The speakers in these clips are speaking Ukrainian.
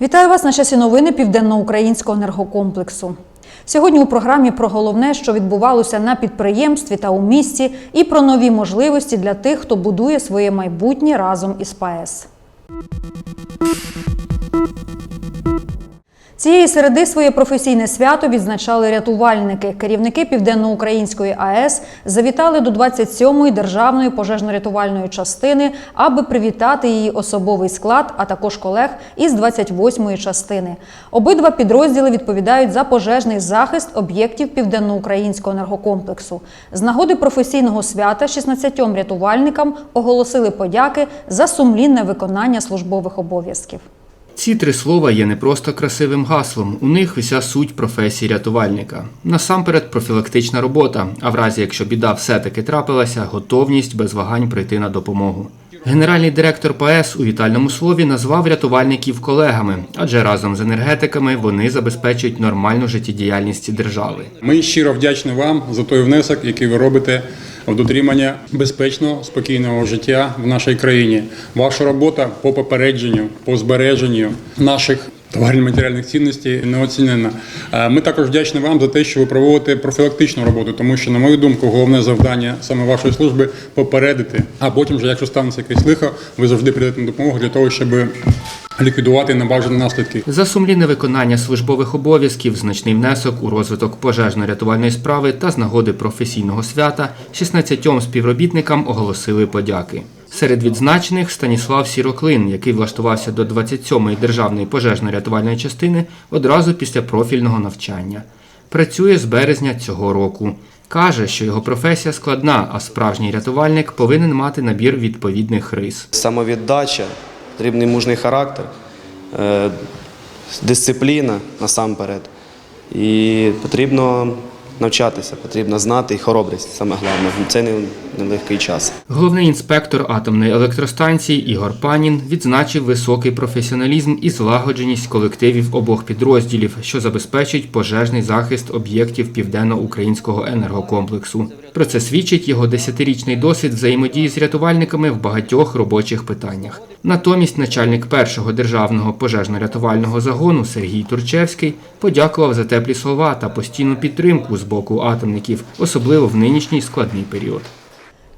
Вітаю вас на часі новини Південноукраїнського енергокомплексу. Сьогодні у програмі про головне, що відбувалося на підприємстві та у місті, і про нові можливості для тих, хто будує своє майбутнє разом із ПАЕС. Цієї середи своє професійне свято відзначали рятувальники. Керівники Південноукраїнської АЕС завітали до 27-ї державної пожежно-рятувальної частини, аби привітати її особовий склад, а також колег із 28-ї частини. Обидва підрозділи відповідають за пожежний захист об'єктів Південноукраїнського енергокомплексу. З нагоди професійного свята 16 рятувальникам оголосили подяки за сумлінне виконання службових обов'язків. Ці три слова є не просто красивим гаслом. У них вся суть професії рятувальника. Насамперед, профілактична робота, а в разі, якщо біда все-таки трапилася, готовність без вагань прийти на допомогу. Генеральний директор ПАЕС у вітальному слові назвав рятувальників колегами, адже разом з енергетиками вони забезпечують нормальну життєдіяльність держави. Ми щиро вдячні вам за той внесок, який ви робите в дотримання безпечного, спокійного життя в нашій країні. Ваша робота по попередженню, по збереженню наших товарно-матеріальних цінностей неоцінена. Е, Ми також вдячні вам за те, що ви проводите профілактичну роботу, тому що, на мою думку, головне завдання саме вашої служби попередити. А потім, вже, якщо станеться якесь лихо, ви завжди прийдете на допомогу для того, щоб ліквідувати небажані наслідки. За сумлінне виконання службових обов'язків, значний внесок у розвиток пожежно-рятувальної справи та з нагоди професійного свята 16 співробітникам оголосили подяки. Серед відзначених Станіслав Сіроклин, який влаштувався до 27-ї державної пожежно-рятувальної частини одразу після профільного навчання. Працює з березня цього року. Каже, що його професія складна, а справжній рятувальник повинен мати набір відповідних рис. Самовіддача, потрібний мужний характер, е, дисципліна насамперед. І потрібно навчатися, потрібно знати і хоробрість, саме головне. Це не нелегкий час. Головний інспектор атомної електростанції Ігор Панін відзначив високий професіоналізм і злагодженість колективів обох підрозділів, що забезпечить пожежний захист об'єктів південно-українського енергокомплексу. Про це свідчить його десятирічний досвід взаємодії з рятувальниками в багатьох робочих питаннях. Натомість начальник першого державного пожежно-рятувального загону Сергій Турчевський подякував за теплі слова та постійну підтримку з боку атомників, особливо в нинішній складний період.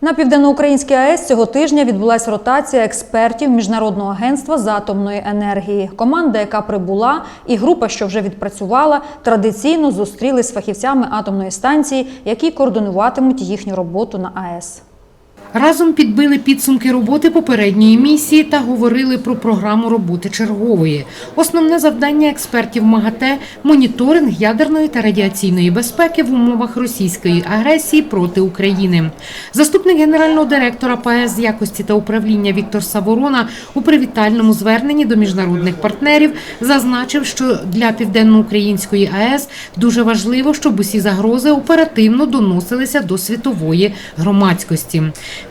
На південноукраїнській АЕС цього тижня відбулася ротація експертів Міжнародного агентства з атомної енергії. Команда, яка прибула, і група, що вже відпрацювала, традиційно зустрілись з фахівцями атомної станції, які координуватимуть їхню роботу на АЕС. Разом підбили підсумки роботи попередньої місії та говорили про програму роботи чергової. Основне завдання експертів МАГАТЕ моніторинг ядерної та радіаційної безпеки в умовах російської агресії проти України. Заступник генерального директора ПАЕС якості та управління Віктор Саворона у привітальному зверненні до міжнародних партнерів зазначив, що для південноукраїнської АЕС дуже важливо, щоб усі загрози оперативно доносилися до світової громадськості.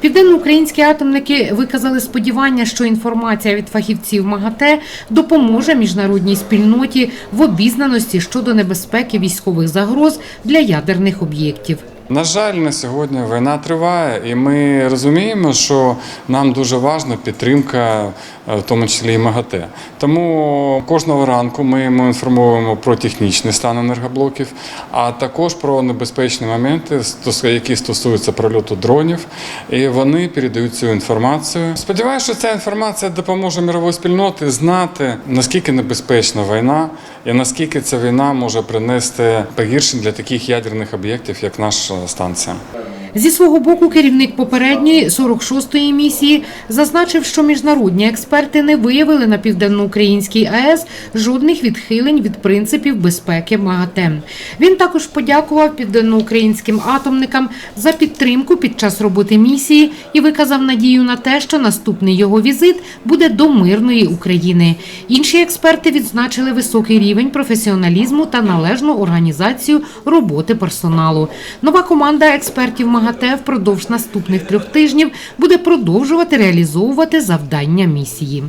Південноукраїнські атомники виказали сподівання, що інформація від фахівців МАГАТЕ допоможе міжнародній спільноті в обізнаності щодо небезпеки військових загроз для ядерних об'єктів. На жаль, на сьогодні війна триває, і ми розуміємо, що нам дуже важлива підтримка, е, в тому числі і МАГАТЕ. Тому кожного ранку ми інформуємо про технічний стан енергоблоків, а також про небезпечні моменти, які стосуються прольоту дронів. І вони передають цю інформацію. Сподіваюся, що ця інформація допоможе мировій спільноті знати, наскільки небезпечна війна і наскільки ця війна може принести погіршень для таких ядерних об'єктів, як наша станція. Зі свого боку, керівник попередньої 46-ї місії зазначив, що міжнародні експерти не виявили на південноукраїнській АЕС жодних відхилень від принципів безпеки МАГАТЕ. Він також подякував південноукраїнським атомникам за підтримку під час роботи місії і виказав надію на те, що наступний його візит буде до мирної України. Інші експерти відзначили високий рівень професіоналізму та належну організацію роботи персоналу. Нова команда експертів МАГАТЕ впродовж наступних трьох тижнів буде продовжувати реалізовувати завдання місії.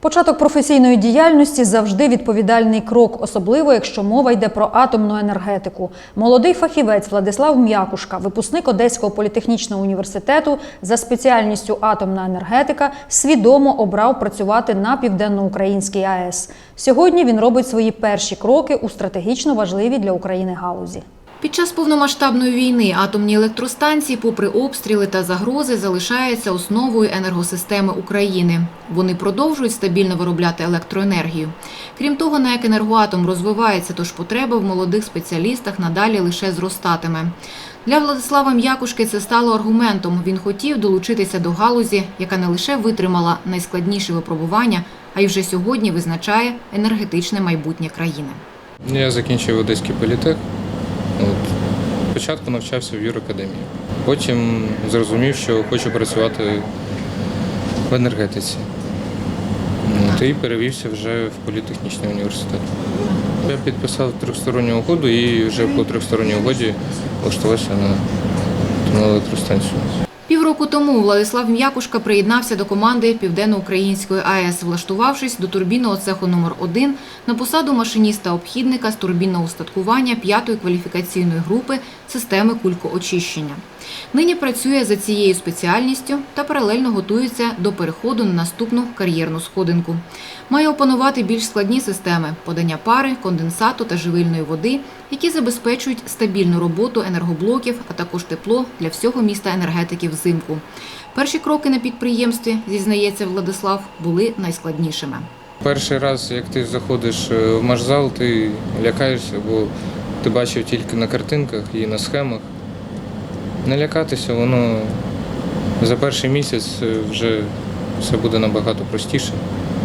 Початок професійної діяльності завжди відповідальний крок, особливо якщо мова йде про атомну енергетику. Молодий фахівець Владислав М'якушка, випускник Одеського політехнічного університету за спеціальністю атомна енергетика, свідомо обрав працювати на південноукраїнській АЕС. Сьогодні він робить свої перші кроки у стратегічно важливій для України галузі. Під час повномасштабної війни атомні електростанції, попри обстріли та загрози, залишаються основою енергосистеми України. Вони продовжують стабільно виробляти електроенергію. Крім того, НАЕК «Енергоатом» розвивається, тож потреба в молодих спеціалістах надалі лише зростатиме. Для Владислава М'якушки це стало аргументом. Він хотів долучитися до галузі, яка не лише витримала найскладніші випробування, а й вже сьогодні визначає енергетичне майбутнє країни. Я закінчив Одеський політех. Спочатку навчався в юракадемії. Потім зрозумів, що хочу працювати в енергетиці. От, і перевівся вже в політехнічний університет. Я підписав трьохсторонню угоду і вже по трьохсторонній угоді влаштувався на електростанцію. Півроку тому Владислав М'якушка приєднався до команди Південноукраїнської АЕС, влаштувавшись до турбінного цеху номер 1 на посаду машиніста-обхідника з турбінного устаткування п'ятої кваліфікаційної групи системи кулькоочищення. Нині працює за цією спеціальністю та паралельно готується до переходу на наступну кар'єрну сходинку. Має опанувати більш складні системи подання пари, конденсату та живильної води, які забезпечують стабільну роботу енергоблоків, а також тепло для всього міста енергетики взимку. Перші кроки на підприємстві, зізнається Владислав, були найскладнішими. Перший раз, як ти заходиш е, в машзал, ти лякаєшся, бо ти бачив тільки на картинках і на схемах. Не лякатися, воно за перший місяць е, вже все буде набагато простіше.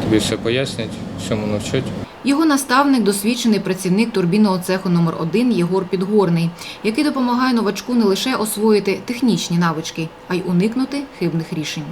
Тобі все пояснять, всьому навчать. Його наставник – досвідчений працівник турбінного цеху номер 1 Єгор Підгорний, який допомагає новачку не лише освоїти технічні навички, а й уникнути хибних рішень.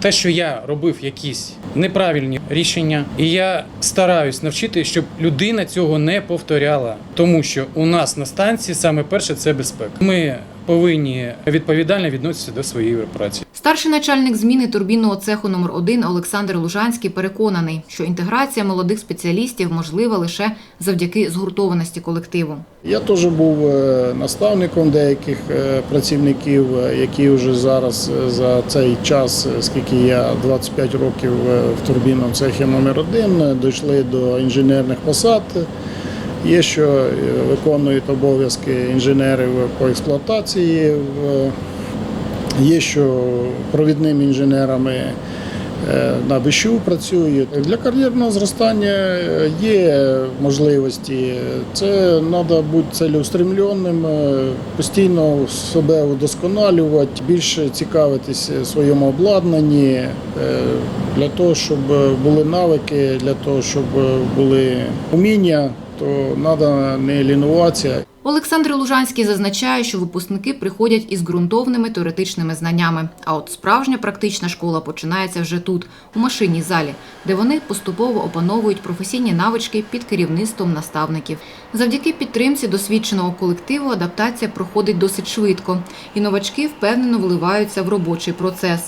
те, що я робив якісь неправильні рішення, і я стараюсь навчити, щоб людина цього не повторяла, тому що у нас на станції саме перше це безпека. Ми повинні відповідально відноситися до своєї праці. Старший начальник зміни турбінного цеху номер 1 Олександр Лужанський переконаний, що інтеграція молодих спеціалістів можлива лише завдяки згуртованості колективу. Я теж був е, наставником деяких е, працівників, е, які вже зараз за цей час, скільки я 25 років в турбінному цехі номер 1 дійшли до інженерних посад. Є, що е, виконують обов'язки інженерів по експлуатації, є, що провідними інженерами е, на ВИЩУ працюють. Для кар'єрного зростання е, є можливості. Це треба бути цілеустремленим, постійно себе удосконалювати, більше цікавитися своєму обладнанні для того, щоб були навики, для того, щоб були уміння, то треба не лінуватися. Олександр Лужанський зазначає, що випускники приходять із ґрунтовними теоретичними знаннями. А от справжня практична школа починається вже тут, у машинній залі, де вони поступово опановують професійні навички під керівництвом наставників. Завдяки підтримці досвідченого колективу адаптація проходить досить швидко, і новачки впевнено вливаються в робочий процес.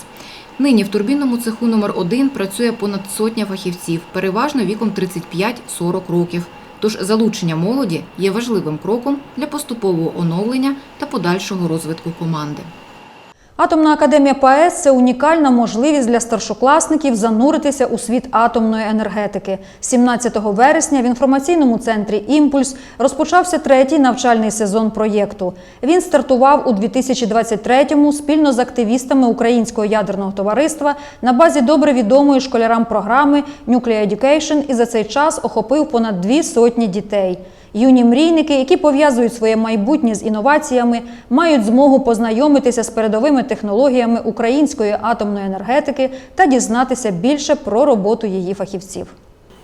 Нині в турбінному цеху номер 1 працює понад сотня фахівців, переважно віком 35-40 років. Тож залучення молоді є важливим кроком для поступового оновлення та подальшого розвитку команди. Атомна академія ПАЕС це унікальна можливість для старшокласників зануритися у світ атомної енергетики. 17 вересня в інформаційному центрі Імпульс розпочався третій навчальний сезон проєкту. Він стартував у 2023-му спільно з активістами Українського ядерного товариства на базі добре відомої школярам програми Nuclear Education і за цей час охопив понад дві сотні дітей. Юні мрійники, які пов'язують своє майбутнє з інноваціями, мають змогу познайомитися з передовими технологіями української атомної енергетики та дізнатися більше про роботу її фахівців.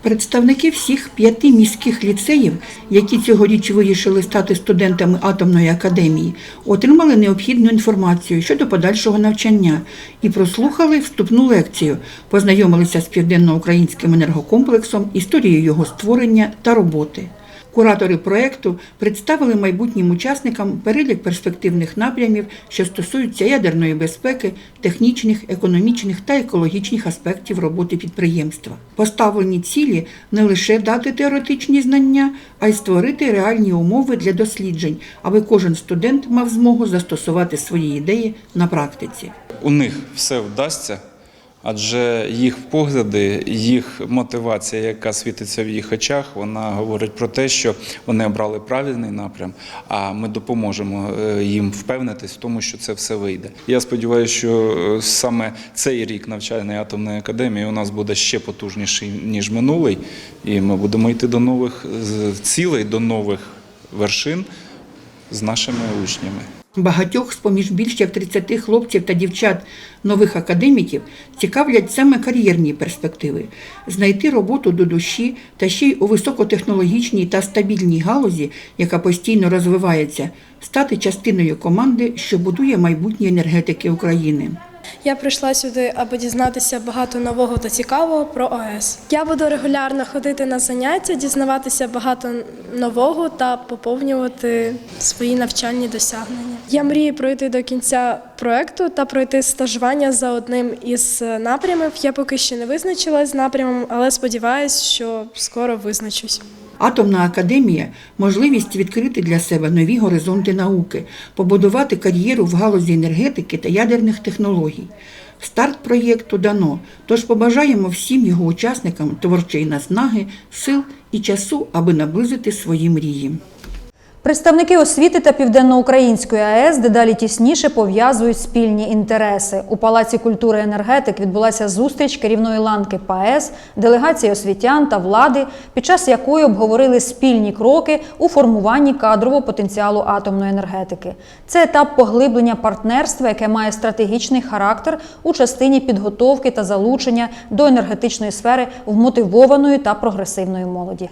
Представники всіх п'яти міських ліцеїв, які цьогоріч вирішили стати студентами атомної академії, отримали необхідну інформацію щодо подальшого навчання і прослухали вступну лекцію, познайомилися з південноукраїнським енергокомплексом, історією його створення та роботи. Куратори проєкту представили майбутнім учасникам перелік перспективних напрямів, що стосуються ядерної безпеки, технічних, економічних та екологічних аспектів роботи підприємства. Поставлені цілі не лише дати теоретичні знання, а й створити реальні умови для досліджень, аби кожен студент мав змогу застосувати свої ідеї на практиці. у них все вдасться, адже їх погляди, їх мотивація, яка світиться в їх очах, вона говорить про те, що вони обрали правильний напрям, а ми допоможемо е, їм впевнитись в тому, що це все вийде. Я сподіваюся, що е, саме цей рік навчальної атомної академії у нас буде ще потужніший ніж минулий, і ми будемо йти до нових цілей, до нових вершин з нашими учнями. Багатьох з-поміж більш як 30 хлопців та дівчат нових академіків цікавлять саме кар'єрні перспективи знайти роботу до душі та ще й у високотехнологічній та стабільній галузі, яка постійно розвивається, стати частиною команди, що будує майбутнє енергетики України. Я прийшла сюди, аби дізнатися багато нового та цікавого про ОС. Я буду регулярно ходити на заняття, дізнаватися багато нового та поповнювати свої навчальні досягнення. Я мрію пройти до кінця проекту та пройти стажування за одним із напрямів. Я поки ще не визначилась з напрямом, але сподіваюся, що скоро визначусь. Атомна академія можливість відкрити для себе нові горизонти науки, побудувати кар'єру в галузі енергетики та ядерних технологій. Старт проєкту дано, тож побажаємо всім його учасникам творчої наснаги, сил і часу, аби наблизити свої мрії. Представники освіти та Південноукраїнської АЕС дедалі тісніше пов'язують спільні інтереси. У Палаці культури енергетик відбулася зустріч керівної ланки ПАЕС, делегації освітян та влади, під час якої обговорили спільні кроки у формуванні кадрового потенціалу атомної енергетики. Це етап поглиблення партнерства, яке має стратегічний характер у частині підготовки та залучення до енергетичної сфери вмотивованої та прогресивної молоді.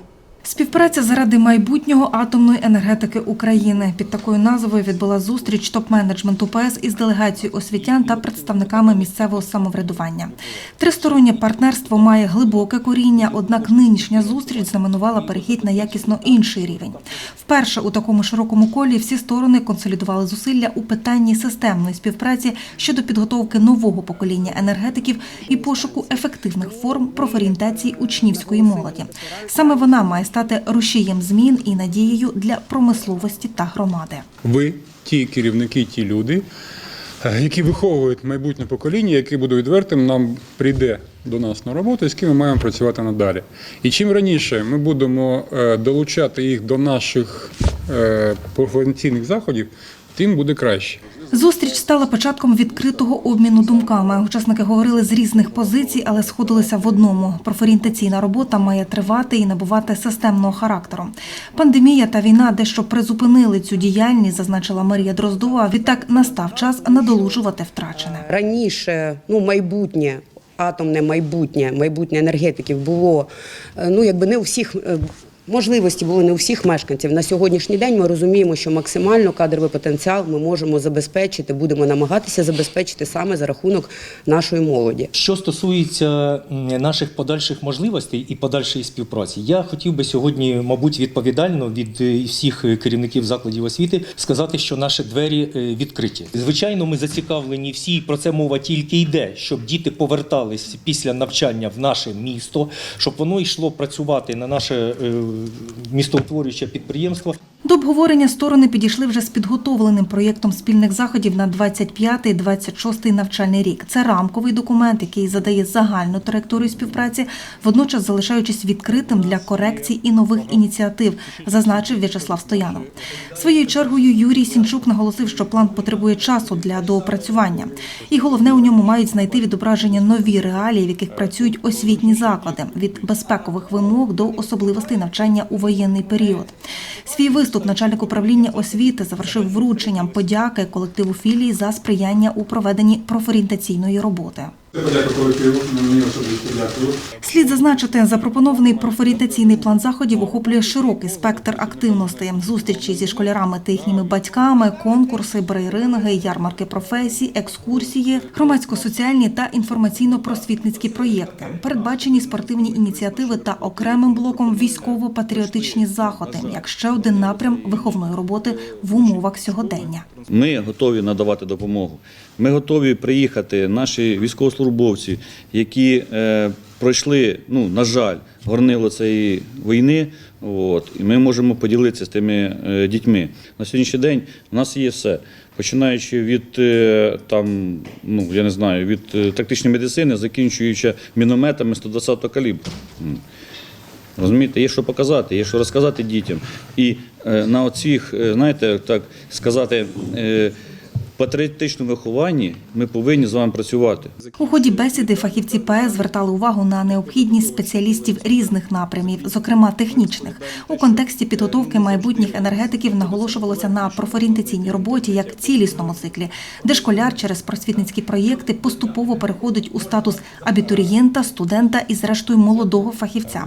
Співпраця заради майбутнього атомної енергетики України під такою назвою відбула зустріч топ-менеджменту ПС із делегацією освітян та представниками місцевого самоврядування. Тристороннє партнерство має глибоке коріння, однак нинішня зустріч знаменувала перехід на якісно інший рівень. Вперше у такому широкому колі всі сторони консолідували зусилля у питанні системної співпраці щодо підготовки нового покоління енергетиків і пошуку ефективних форм профорієнтації учнівської молоді. Саме вона має стати рушієм змін і надією для промисловості та громади. Ви ті керівники, ті люди, е, які виховують майбутнє покоління, яке буде відвертим, нам прийде до нас на роботу, і з ким ми маємо працювати надалі. І чим раніше ми будемо е, долучати їх до наших е, професійних заходів, тим буде краще. Зустріч стала початком відкритого обміну думками. Учасники говорили з різних позицій, але сходилися в одному: профорієнтаційна робота має тривати і набувати системного характеру. Пандемія та війна дещо призупинили цю діяльність, зазначила Марія Дроздова. Відтак настав час надолужувати втрачене. Раніше ну, майбутнє, атомне майбутнє, майбутнє енергетиків було е, ну, якби не у всіх. Можливості були не у всіх мешканців. На сьогоднішній день ми розуміємо, що максимально кадровий потенціал ми можемо забезпечити, будемо намагатися забезпечити саме за рахунок нашої молоді. Що стосується наших подальших можливостей і подальшої співпраці, я хотів би сьогодні, мабуть, відповідально від е, всіх керівників закладів освіти сказати, що наші двері е, відкриті. Звичайно, ми зацікавлені всі, і про це мова тільки йде, щоб діти повертались після навчання в наше місто, щоб воно йшло працювати на наше е, містоутворююче підприємство. До обговорення сторони підійшли вже з підготовленим проєктом спільних заходів на 25-26 навчальний рік. Це рамковий документ, який задає загальну траєкторію співпраці, водночас залишаючись відкритим для корекцій і нових ініціатив, зазначив В'ячеслав Стоянов. Своєю чергою Юрій Сінчук наголосив, що план потребує часу для доопрацювання. І головне у ньому мають знайти відображення нові реалії, в яких працюють освітні заклади від безпекових вимог до особливостей навчання у воєнний період. Свій виступ начальник управління освіти завершив врученням подяки колективу філії за сприяння у проведенні профорієнтаційної роботи. Подякую колективу, мені особисто дякую. Слід зазначити, запропонований профорієнтаційний план заходів охоплює широкий спектр активностей, зустрічі зі школярами та їхніми батьками, конкурси, брейринги, ярмарки професій, екскурсії, громадсько-соціальні та інформаційно-просвітницькі проєкти, передбачені спортивні ініціативи та окремим блоком військово-патріотичні заходи, як ще один напрям виховної роботи в умовах сьогодення. Ми готові надавати допомогу. Ми готові приїхати, наші військовослужбовці, які е, пройшли, ну, на жаль, горнило цієї війни. От, і ми можемо поділитися з тими е, дітьми. На сьогоднішній день у нас є все. Починаючи від е, там, ну я не знаю, від е, тактичної медицини, закінчуючи мінометами 120-го калібру. Розумієте, є що показати, є що розказати дітям. І е, на оцих, е, знаєте, так сказати, е, патріотичному вихованні ми повинні з вами працювати. У ході бесіди фахівці ПС звертали увагу на необхідність спеціалістів різних напрямів, зокрема технічних. У контексті підготовки майбутніх енергетиків наголошувалося на профорієнтаційній роботі як цілісному циклі, де школяр через просвітницькі проєкти поступово переходить у статус абітурієнта, студента і, зрештою, молодого фахівця.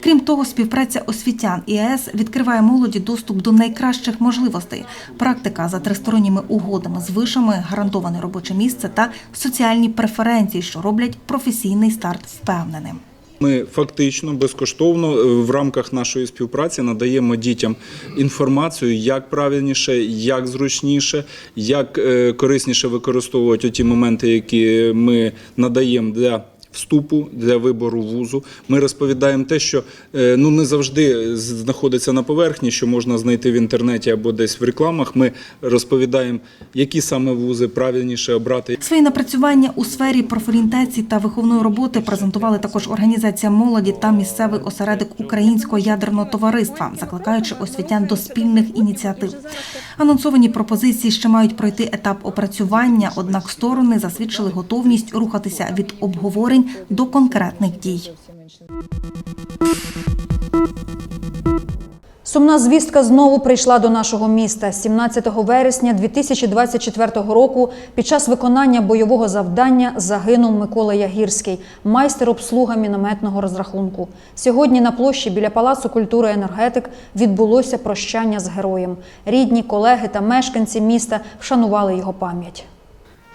Крім того, співпраця освітян і АЕС відкриває молоді доступ до найкращих можливостей. Практика за тристоронніми угодами з вишами, гарантоване робоче місце та соціальні преференції, що роблять професійний старт впевненим. Ми фактично безкоштовно е, в рамках нашої співпраці надаємо дітям інформацію, як правильніше, як зручніше, як е, корисніше використовувати ті моменти, які ми надаємо для. Вступу для вибору вузу ми розповідаємо те, що е, ну не завжди знаходиться на поверхні, що можна знайти в інтернеті або десь в рекламах. Ми розповідаємо, які саме вузи правильніше обрати. Свої напрацювання у сфері профорієнтації та виховної роботи презентували також організація молоді та місцевий осередок Українського ядерного товариства, закликаючи освітян до спільних ініціатив. Анонсовані пропозиції ще мають пройти етап опрацювання, однак сторони засвідчили готовність рухатися від обговорень до конкретних дій. Сумна звістка знову прийшла до нашого міста 17 вересня 2024 року. Під час виконання бойового завдання загинув Микола Ягірський, майстер обслуга мінометного розрахунку. Сьогодні на площі біля Палацу культури енергетик відбулося прощання з героєм. Рідні, колеги та мешканці міста вшанували його пам'ять.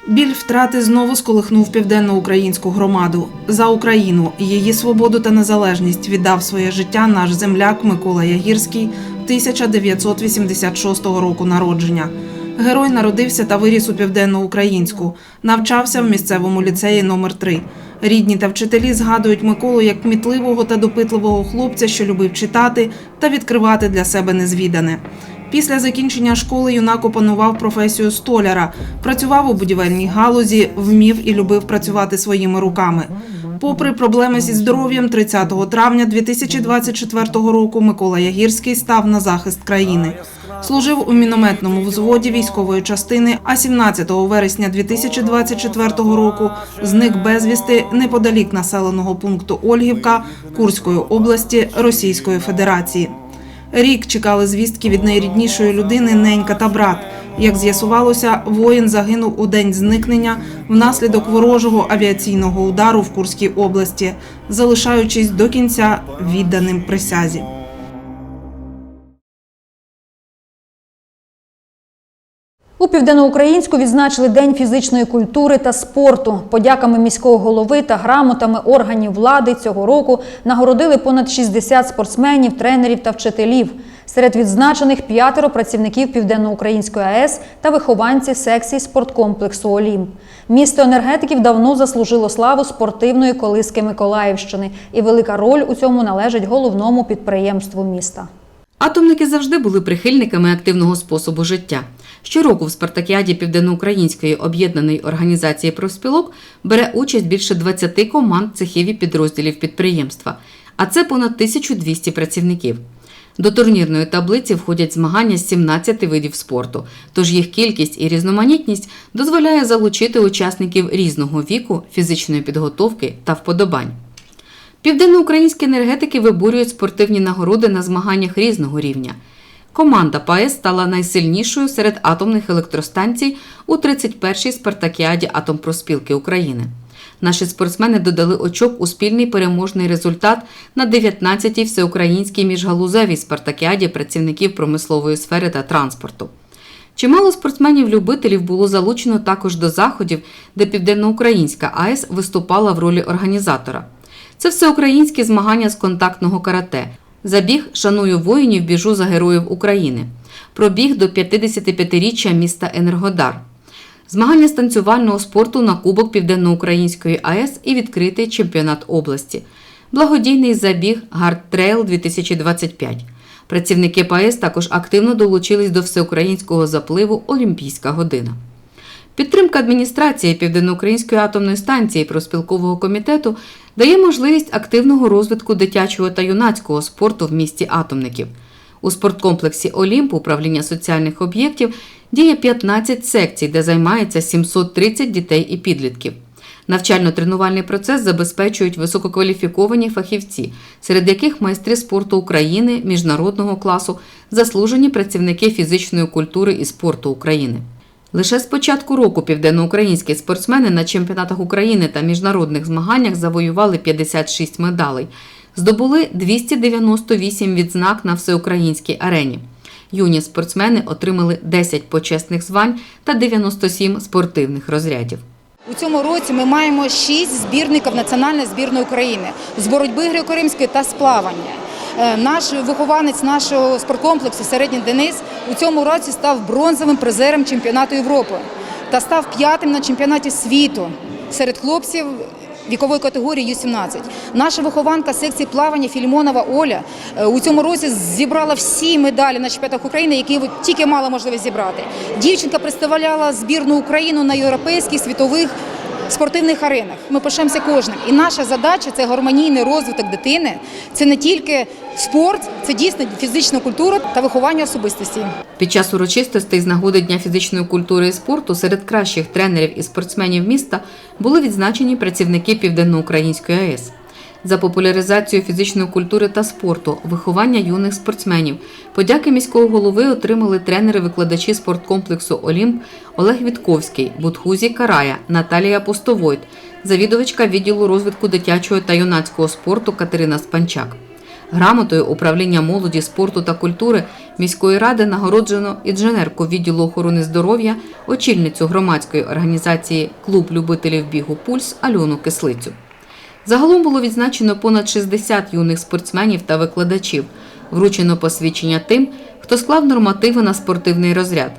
Біль втрати знову сколихнув південноукраїнську громаду. За Україну, її свободу та незалежність віддав своє життя наш земляк Микола Ягірський 1986 року народження. Герой народився та виріс у південноукраїнську, навчався в місцевому ліцеї номер 3 Рідні та вчителі згадують Миколу як кмітливого та допитливого хлопця, що любив читати та відкривати для себе незвідане. Після закінчення школи юнак опанував професію столяра, працював у будівельній галузі, вмів і любив працювати своїми руками. Попри проблеми зі здоров'ям, 30 травня 2024 року Микола Ягірський став на захист країни. Служив у мінометному взводі військової частини, а 17 вересня 2024 року зник безвісти неподалік населеного пункту Ольгівка Курської області Російської Федерації. Рік чекали звістки від найріднішої людини ненька та брат. Як з'ясувалося, воїн загинув у день зникнення внаслідок ворожого авіаційного удару в Курській області, залишаючись до кінця відданим присязі. У Південноукраїнську відзначили День фізичної культури та спорту. Подяками міського голови та грамотами органів влади цього року нагородили понад 60 спортсменів, тренерів та вчителів. Серед відзначених п'ятеро працівників Південноукраїнської АЕС та вихованці секції спорткомплексу Олімп. Місто енергетиків давно заслужило славу спортивної колиски Миколаївщини, і велика роль у цьому належить головному підприємству міста. Атомники завжди були прихильниками активного способу життя. Щороку в спартакіаді Південноукраїнської об'єднаної організації профспілок бере участь більше 20 команд цехів і підрозділів підприємства, а це понад 1200 працівників. До турнірної таблиці входять змагання з 17 видів спорту, тож їх кількість і різноманітність дозволяє залучити учасників різного віку, фізичної підготовки та вподобань. Південноукраїнські енергетики виборюють спортивні нагороди на змаганнях різного рівня. Команда ПАЕС стала найсильнішою серед атомних електростанцій у 31-й спартакіаді Атомпроспілки України. Наші спортсмени додали очок у спільний переможний результат на 19-й всеукраїнській міжгалузевій спартакіаді працівників промислової сфери та транспорту. Чимало спортсменів-любителів було залучено також до заходів, де Південноукраїнська АЕС виступала в ролі організатора. Це всеукраїнські змагання з контактного карате. Забіг Шаную воїнів, біжу за героїв України. Пробіг до 55-річчя міста Енергодар. Змагання з танцювального спорту на Кубок Південноукраїнської АЕС і відкритий чемпіонат області. Благодійний забіг Гард Трейл 2025. Працівники ПАЕС також активно долучились до всеукраїнського запливу Олімпійська година. Підтримка адміністрації Південноукраїнської атомної станції проспілкового комітету дає можливість активного розвитку дитячого та юнацького спорту в місті атомників. У спорткомплексі Олімп управління соціальних об'єктів діє 15 секцій, де займається 730 дітей і підлітків. Навчально-тренувальний процес забезпечують висококваліфіковані фахівці, серед яких майстри спорту України міжнародного класу, заслужені працівники фізичної культури і спорту України. Лише з початку року південноукраїнські спортсмени на чемпіонатах України та міжнародних змаганнях завоювали 56 медалей, здобули 298 відзнак на всеукраїнській арені. Юні спортсмени отримали 10 почесних звань та 97 спортивних розрядів. У цьому році ми маємо шість збірників національної збірної України з боротьби греко-римської та з плавання. Е, Наш вихованець нашого спорткомплексу середній Денис у цьому році став бронзовим призером чемпіонату Європи та став п'ятим на чемпіонаті світу серед хлопців вікової категорії Ю-17. Наша вихованка секції плавання Філімонова Оля е, у цьому році зібрала всі медалі на чемпіонатах України, які тільки мала можливість зібрати. Дівчинка представляла збірну Україну на європейських світових спортивних аренах. Ми пишемося кожним. І наша задача це гармонійний розвиток дитини. Це не тільки спорт, це дійсно фізична культура та виховання особистості. Під час урочистостей з нагоди Дня фізичної культури і спорту серед кращих тренерів і спортсменів міста були відзначені працівники Південноукраїнської АЕС. За популяризацію фізичної культури та спорту, виховання юних спортсменів. Подяки міського голови отримали тренери-викладачі спорткомплексу Олімп Олег Вітковський, Будхузі Карая, Наталія Пустовойт, завідувачка відділу розвитку дитячого та юнацького спорту Катерина Спанчак. Грамотою управління молоді, спорту та культури міської ради нагороджено інженерку відділу охорони здоров'я, очільницю громадської організації Клуб любителів бігу Пульс Альону Кислицю. Загалом було відзначено понад 60 юних спортсменів та викладачів, вручено посвідчення тим, хто склав нормативи на спортивний розряд.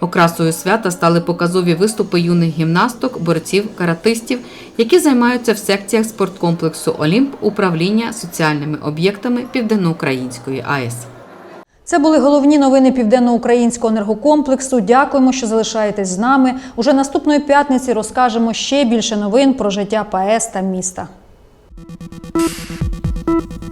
Окрасою свята стали показові виступи юних гімнасток, борців, каратистів, які займаються в секціях спорткомплексу Олімп управління соціальними об'єктами Південноукраїнської АЕС. Це були головні новини Південноукраїнського енергокомплексу. Дякуємо, що залишаєтесь з нами. Уже наступної п'ятниці розкажемо ще більше новин про життя ПАЕС та міста. Thank you.